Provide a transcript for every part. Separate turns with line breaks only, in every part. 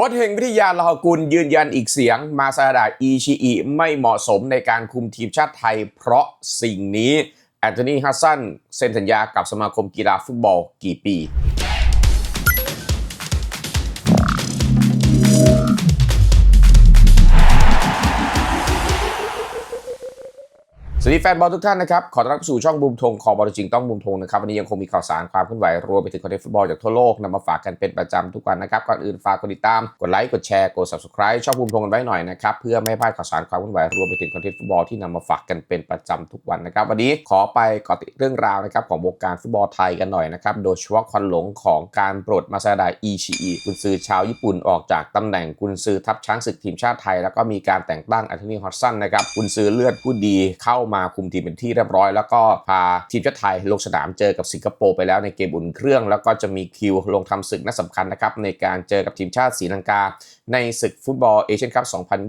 ค้ชเฮงวิทยาลาหกุลยืนยันอีกเสียง มาซาดาอีชิอิไม่เหมาะสมในการคุมทีมชาติไทย เพราะสิ่งนี้แอนโทนีฮัสซันเซ็นสัญญากับสมาคมกีฬาฟุตบอลกี่ปี วัสดีแฟนบอลทุกท่านนะครับ ขอต้อนรับสู่ช่องบูมทงขอบอลจริงต้องบูมทงนะครับวันนี้ยังคงมีข่าวสารความเคลื่อนไหวรวมไปถึงคอนเทนต์ฟุตบอลจากทั่วโลกนำมาฝากกันเป็นประจำทุกวันนะครับก่อนอื่นฝากกดติดตามกดไลค์กดแชร์กด subscribe ช่องบูมทงกันไว้หน่อยนะครับเพื่อไม่ให้พลาดข่าวสารความเคลื่อนไหวรวมไปถึงคอนเทนต์ฟุตบอลที่นำมาฝากกันเป็นประจำทุกวันนะครับวันนี้ขอไปเกาะติดเรื่องราวนะครับของวงการฟุตบอลไทยกันหน่อยนะครับโดยเฉพาะควันหลงของการปลดมาซาดาอิชิอิกุนซือชาวญี่ปุ่นออกจากตำแหน่งกุนซือทัพช้างศึกทีมชาติไทย แล้วก็มีการแต่งตั้งอันโทนีฮอตสันนะครับกุนซือเลือดผู้ดีเข้ามาาคุมทีมเป็นที่เรียบร้อย แล้วก็พาทีมชาติไทยลงสนามเจอกับสิงคโปร์ไปแล้วในเกมอุ่นเครื่อง แล้วก็จะมีคิวลงทำศึกนัดสำคัญนะครับในการเจอกับทีมชาติศรีลังกา ในศึกฟุตบอลเอเชียนคัพ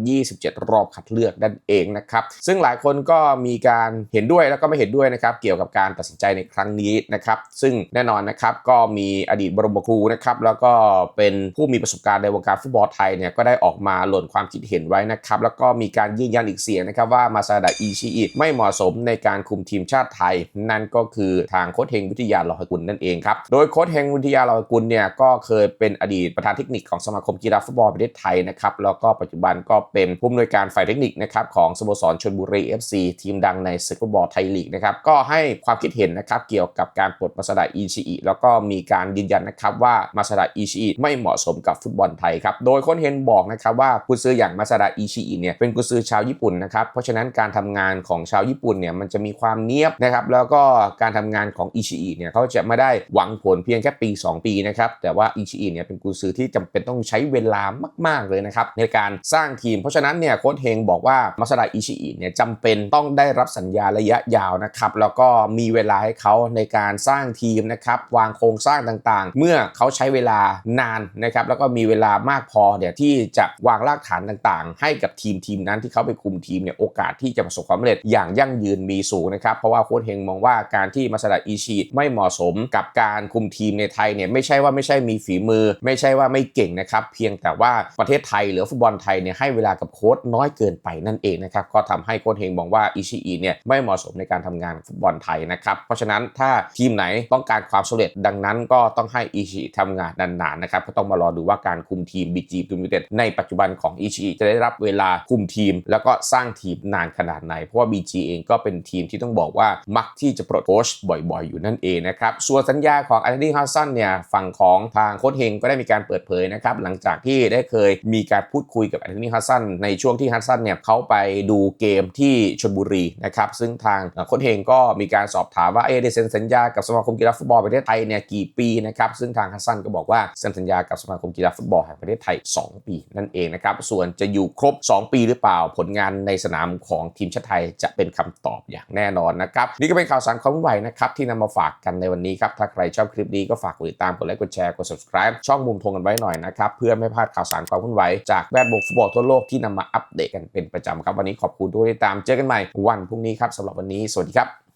2027 รอบคัดเลือกนั่นเองนะครับซึ่งหลายคนก็มีการเห็นด้วยแล้วก็ไม่เห็นด้วยนะครับเกี่ยวกับการตัดสินใจในครั้งนี้นะครับซึ่งแน่นอนนะครับก็มีอดีตบรมครูนะครับแล้วก็เป็นผู้มีประสบการณ์ในวงการฟุตบอลไทยเนี่ยก็ได้ออกมาหล่นความคิดเห็นไว้นะครับแล้วก็มีการยืนยันอีกเสียงนะครับว่ามาซาดาอิชิอิไม่เหมาะสมในการคุมทีมชาติไทย นั่นก็คือทางโค้ชเฮงวิทยาลอหกุลนั่นเองครับ โดยโค้ชเฮงวิทยาลอหกุลเนี่ยก็เคยเป็นอดีตประธานเทคนิคของสมาคมกีฬาฟุตบอลประเทศไทยนะครับแล้วก็ปัจจุบันก็เป็นผู้อำนวยการฝ่ายเทคนิคนะครับของสโมสรชลบุรี FC ทีมดังในศึกฟุตบอลไทยลีกนะครับก็ให้ความคิดเห็นนะครับเกี่ยวกับการปลดมาซาดาอิชิอิแล้วก็มีการยืนยันนะครับว่ามาซาดาอิชิอิไม่เหมาะสมกับฟุตบอลไทยครับโดยโค้ชเฮงบอกนะครับว่ากุนซืออย่างมาซาดาอิชิอิเนี่ยเป็นกุนซือชาวญี่ปุ่นนะครับเพราะฉะนั้นการทำงานของชาวญี่ปุ่นเนี่ยมันจะมีความเนียบนะครับแล้วก็การทำงานของอิชิอิเนี่ยเขาจะไม่ได้หวังผลเพียงแค่ปี 2 ปีนะครับแต่ว่าอิชิอิเนี่ยเป็นกุนซือที่จำเป็นต้องใช้เวลามากๆเลยนะครับในการสร้างทีม เพราะฉะนั้นเนี่ยโค้ชเฮงบอกว่ามาซาดาอิชิอิเนี่ยจำเป็นต้องได้รับสัญญาระยะยาวนะครับแล้วก็มีเวลาให้เขาในการสร้างทีมนะครับวางโครงสร้างต่างๆ เมื่อเขาใช้เวลานานนะครับแล้วก็มีเวลามากพอเนี่ยที่จะวางรากฐานต่างๆ ให้กับทีมทีมนั้นที่เขาไปคุมทีมเนี่ยโอกาสที่จะประสบความสำเร็จอย่างยั่งยืนมีสูงนะครับ เพราะว่าโค้ชเฮงมองว่าการที่มาซาดาอิชิไม่เหมาะสมกับการคุมทีมในไทยเนี่ยไม่ใช่ว่าไม่ใช่มีฝีมือ ไม่ใช่ว่าไม่เก่งนะครับ เพียงแต่ว่าประเทศไทยหรือฟุตบอลไทยเนี่ยให้เวลากับโค้ชน้อยเกินไปนั่นเองนะครับก็ทำให้โค้ชเฮงมองว่าอิชิอิเนี่ยไม่เหมาะสมในการทำงานฟุตบอลไทยนะครับเพราะฉะนั้นถ้าทีมไหนต้องการความสำเร็จดังนั้นก็ต้องให้อิชิทำงานนานๆนะครับก็ต้องมารอดูว่าการคุมทีมบีจีทูมิเต็ดในปัจจุบันของอิชิจะได้รับเวลาคุมทีม แล้วก็สร้างทีมนานขนาดไหนเพราะว่า BG เองก็เป็นทีมที่ต้องบอกว่ามักที่จะปลดโค้ชบ่อยๆ อยู่นั่นเองนะครับ ส่วนสัญญาของอันดี้ฮัสซันเนี่ยฝั่งของทางโค้ชเฮงก็ได้มีการเปิดเผยนะครับ หลังจากที่ได้เคยมีการพูดคุยกับอันดี้ฮัสซันในช่วงที่ฮัสซันเนี่ยเขาไปดูเกมที่ชลบุรีนะครับซึ่งทางโค้ชเฮงก็มีการสอบถามว่าเอได้เซ็นสัญญากับสมาคมกีฬาฟุตบอลประเทศไทยเนี่ยกี่ปีนะครับซึ่งทางฮัสซันก็บอกว่าเซ็นสัญญากับสมาคมกีฬาฟุตบอลแห่งประเทศไทย 2 ปีนั่นเองนะครับส่วนจะอยู่ครบ 2 ปีหรือเปล่าผลงานในสนามของทีมชาติไทยจะเป็นคำตอบอย่างแน่นอนนะครับนี่ก็เป็นข่าวสารความวุ่นวายนะครับที่นำมาฝากกันในวันนี้ครับถ้าใครชอบคลิปนี้ก็ฝากกดติดตามกดไลค์กดแชร์กด subscribe ช่องมุมทงกันไว้หน่อยนะครับเพื่อไม่พลาดข่าวสารความวุ่นวายจากแวดวงฟุตบอลทั่วโลกที่นำมาอัปเดตกันเป็นประจำครับวันนี้ขอบคุณทุกท่านตามเจอกันใหม่วันพรุ่งนี้ครับสำหรับวันนี้สวัสดีครับ